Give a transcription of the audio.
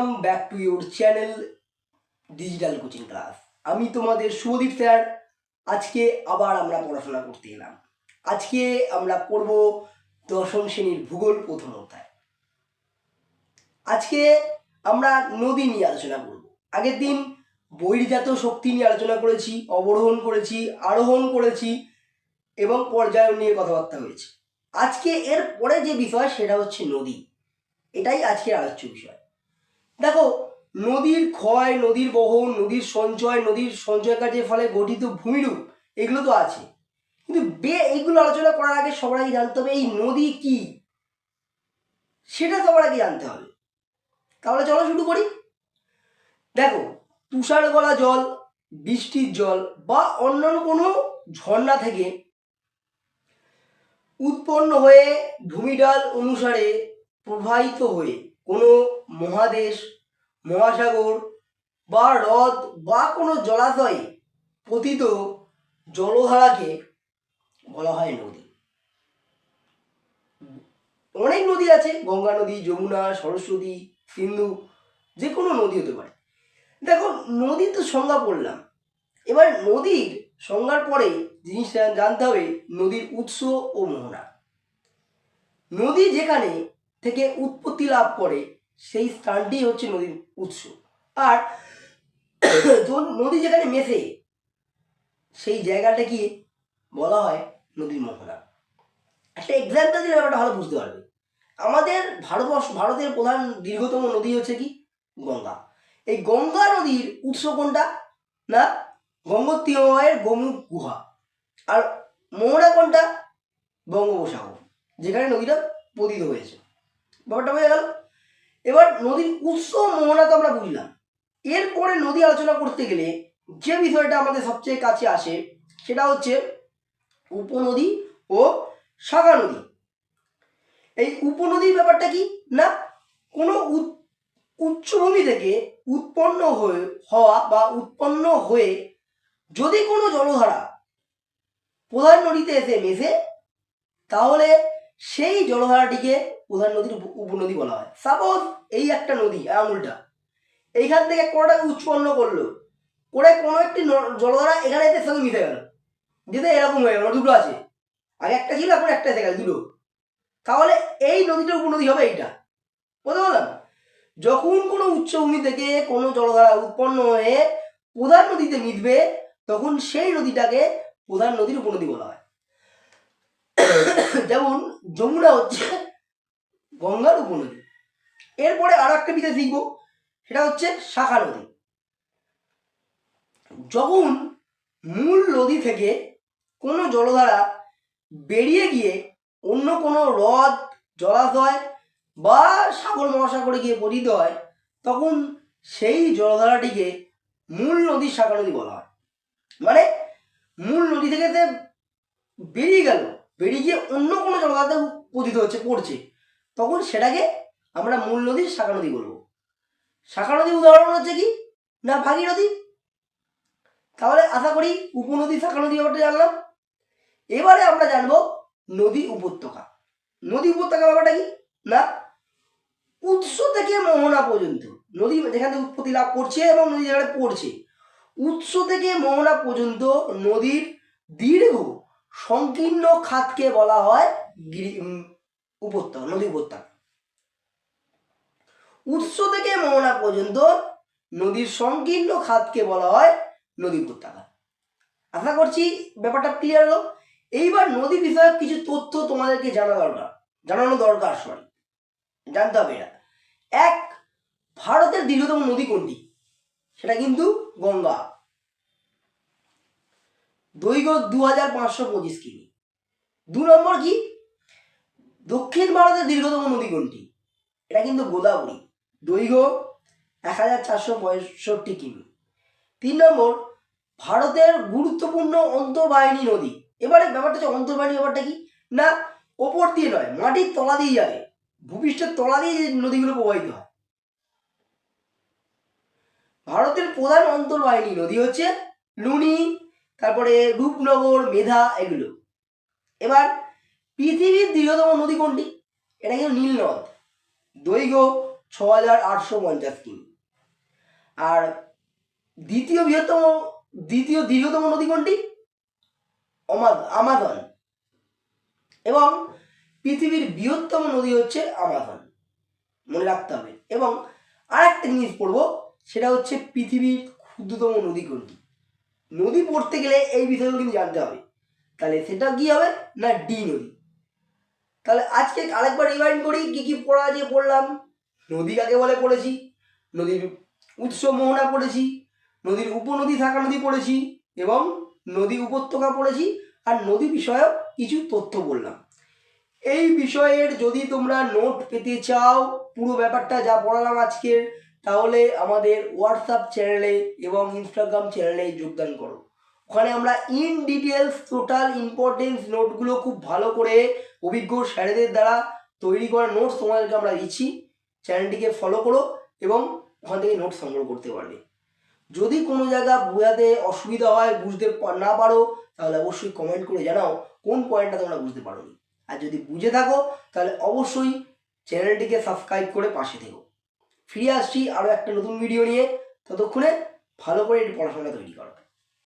Welcome back to your channel digital coaching class আমি তোমাদের Subhadip sir, আজকে আবার আমরা পড়াশোনা করতে এলাম। আজকে আমরা পড়ব দশম শ্রেণির ভূগোল প্রথম অধ্যায়। আজকে আমরা নদী নিয়ে আলোচনা করব। আগের দিন বহির্জাত শক্তি নিয়ে আলোচনা করেছি, অবরোহণ করেছি, আরোহণ করেছি এবং পর্যায়ন নিয়ে কথাবার্তা হয়েছে। আজকে এর পরে যে বিষয়, সেটা হচ্ছে নদী। এটাই আজকের আলোচ্য বিষয়। দেখো, নদীর ক্ষয়, নদীর বহন, নদীর সঞ্চয় নদীর সঞ্চয় কাজের ফলে গঠিত ভূমিরূপ, এগুলো তো আছে। কিন্তু বে, এইগুলো আলোচনা করার আগে সবার আগে জানতে হবে, এই নদী কি? সেটা সবার আগে জানতে হবে। তাহলে চলো শুরু করি। দেখো, তুষার গলা জল, বৃষ্টির জল, বা অন্যান্য কোনো ঝর্ণা থেকে উৎপন্ন হয়ে ভূমিডাল অনুসারে প্রবাহিত হয়ে কোনো মহাদেশ, মহাসাগর বা হ্রদ বা কোনো জলাশয়ে পতিত জলধারাকে বলা হয় নদী। অনেক নদী আছে, গঙ্গা নদী, যমুনা, সরস্বতী, সিন্ধু যে কোনো নদী হতে পারে। দেখো, নদীর তো সংজ্ঞা পড়লাম। এবার নদীর সংজ্ঞার পরে জিনিসটা জানতে হবে নদীর উৎস ও মোহনা নদী যেখানে থেকে উৎপত্তি লাভ করে, সেই স্থানটি হচ্ছে নদীর উৎস। আর নদী যেখানে মেশে সেই জায়গাটাকে বলা হয় নদীর মোহনা একটা এক্সাম্পল দিলে ব্যাপারটা ভালো বুঝতে পারবে। আমাদের ভারতবর্ষ, ভারতের প্রধান দীর্ঘতম নদী হচ্ছে কি? গঙ্গা। এই গঙ্গা নদীর উৎস কোনটা? না গঙ্গোত্তীয়ময়ের গোমুখ গুহা। আর মোহনা কোনটা? বঙ্গোপসাগর, যেখানে নদীটা পতিত হয়েছে। ব্যাপারটা বোঝা গেল। এবার নদীর উৎস মোহনা তো আমরা বুঝলাম। এরপরে নদী আলোচনা করতে গেলে যে বিষয়টা আমাদের সবচেয়ে কাছে আসে, সেটা হচ্ছে উপনদী ও শাখা নদী। এই উপনদীর ব্যাপারটা কি না? কোনো উচ্চভূমি থেকে উৎপন্ন হয়ে, হওয়া বা উৎপন্ন হয়ে যদি কোনো জলধারা প্রধান নদীতে এসে মেশে, তাহলে সেই জলধারাটিকে প্রধান নদীর উপ- উপনদী বলা হয়। সাপোজ এই একটা নদী আঙুলটা এইখান থেকে কোনোটাকে উৎপন্ন করল? করে কোনো একটি জলধারা এখানে এসে সঙ্গে মিশে গেল। যেতে এরকম হয়ে গেল দুটো আছে। আগে একটা ছিল, এখন একটা এসে গেল, দুটো। তাহলে এই নদীটার উপনদী হবে এইটা। বুঝতে পারলাম? যখন কোনো উচ্চভূমি থেকে কোনো জলধারা উৎপন্ন হয়ে প্রধান নদীতে মিশবে, তখন সেই নদীটাকে প্রধান নদীর উপনদী বলা হয়। যেমন যমুনা হচ্ছে গঙ্গার উপনদী। এরপরে আর একটা বিষয় শিখব সেটা হচ্ছে শাখা নদী। যখন মূল নদী থেকে কোনো জলধারা বেরিয়ে গিয়ে অন্য কোনো হ্রদ, জলাশয় বা সাগর মহাসাগরে গিয়ে পতিত হয়, তখন সেই জলধারাটিকে মূল নদীর শাখা নদী বলা হয়। মানে মূল নদী থেকে সে বেরিয়ে গেল বেরিয়ে গিয়ে অন্য কোনো জলধারাতে পতিত হচ্ছে, পড়ছে। তখন সেটাকে আমরা মূল নদীর শাখা নদী বলব। শাখা নদী উদাহরণ হচ্ছে কি? না, ভাগীরথী? তাহলে আশা করি উপনদী শাখা নদী ব্যাপারটা জানলাম। এবারে আমরা জানব নদী উপত্যকা। নদী উপত্যকা ব্যাপারটা কি? না, উৎস থেকে মোহনা পর্যন্ত। নদী যেখানে উৎপত্তি লাভ করছে এবং নদী যেখানে পড়ছে। উৎস থেকে মোহনা পর্যন্ত নদীর দীর্ঘ সংকীর্ণ খাতকে বলা হয় গিরি উপত্যকা, নদী উপত্যকা। উৎস থেকে মোহনা পর্যন্ত নদীর সংকীর্ণ খাতকে বলা হয় নদী উপত্যকা। আশা করছি ব্যাপারটা ক্লিয়ার হলো। এইবার নদী বিষয়ক কিছু তথ্য তোমাদেরকে জানা দরকার, জানানো দরকার সরি জানতে হবে এটা। এক, ভারতের দীর্ঘতম নদী কোনটি? সেটা কিন্তু গঙ্গা। দৈর্ঘ্য দু হাজার পাঁচশো পঁচিশ কিমি। দু নম্বর কি? দক্ষিণ ভারতের দীর্ঘতম নদী কোনটি? এটা কিন্তু গোদাবরী। দৈর্ঘ্য এক হাজার চারশো পঁয়ষট্টি কিমি। তিন নম্বর, ভারতের গুরুত্বপূর্ণ অন্তর্বাহিনী নদী। এবারে ব্যাপারটা হচ্ছে অন্তর্বাহিনী ব্যাপারটা কি? না, ওপর দিয়ে নয়, মাটির তলা দিয়ে যাবে। ভূপৃষ্ঠের তলা দিয়ে নদীগুলো প্রবাহিত হয়। ভারতের প্রধান অন্তর্বাহিনী নদী হচ্ছে লুনি। তারপরে রূপনগর, মেধা এগুলো। এবার পৃথিবীর দীর্ঘতম নদী কোনটি? এটা কিন্তু নীল নদ দৈর্ঘ্য ছ হাজার আটশো পঞ্চাশ কিমি। আর দ্বিতীয় বৃহত্তম, দ্বিতীয় দীর্ঘতম নদী কোনটি? আমাজন। এবং পৃথিবীর বৃহত্তম নদী হচ্ছে আমাজন। মনে রাখতে হবে। এবং আর একটা জিনিস পড়ব, সেটা হচ্ছে পৃথিবীর ক্ষুদ্রতম নদী কোনটি? নদী পড়তে গেলে এই বিষয়গুলো কিন্তু জানতে হবে। তাহলে সেটা কি হবে না ডি নদী? তাহলে আজকে আরেকবার রিমাইন্ড করি, কি কি পড়া আছে পড়লাম। নদী কাকে বলে পড়েছি? নদীর উৎস মোহনা পড়েছি, নদীর উপনদী থাকা নদী পড়েছি, এবং নদী উপত্যকা পড়েছি, আর নদী বিষয়ক কিছু তথ্য বললাম। এই বিষয়ের যদি তোমরা নোট পেতে চাও, পুরো ব্যাপারটা যা পড়ালাম আজকের তাহলে আমাদের হোয়াটসঅ্যাপ চ্যানেলে এবং ইনস্টাগ্রাম চ্যানেলে যোগদান করো। ওখানে আমরা ইন ডিটেলস টোটাল ইম্পর্টেন্স নোটগুলো খুব ভালো করে অভিজ্ঞ স্যারেদের দ্বারা তৈরি করা নোটস তোমাদেরকে আমরা দিচ্ছি। চ্যানেলটিকে ফলো করো এবং ওখান থেকে নোট সংগ্রহ করতে পারবে যদি কোনো জায়গা বোঝাতে অসুবিধা হয়, বুঝতে না পারো, তাহলে অবশ্যই কমেন্ট করে জানাও কোন পয়েন্টটা তোমরা বুঝতে পারো আর যদি বুঝে থাকো, তাহলে অবশ্যই চ্যানেলটিকে সাবস্ক্রাইব করে পাশে থেকো। ফিরে আসছি আরও একটা নতুন ভিডিও নিয়ে। ততক্ষণে ভালো করে একটু পড়াশোনা তৈরি করো।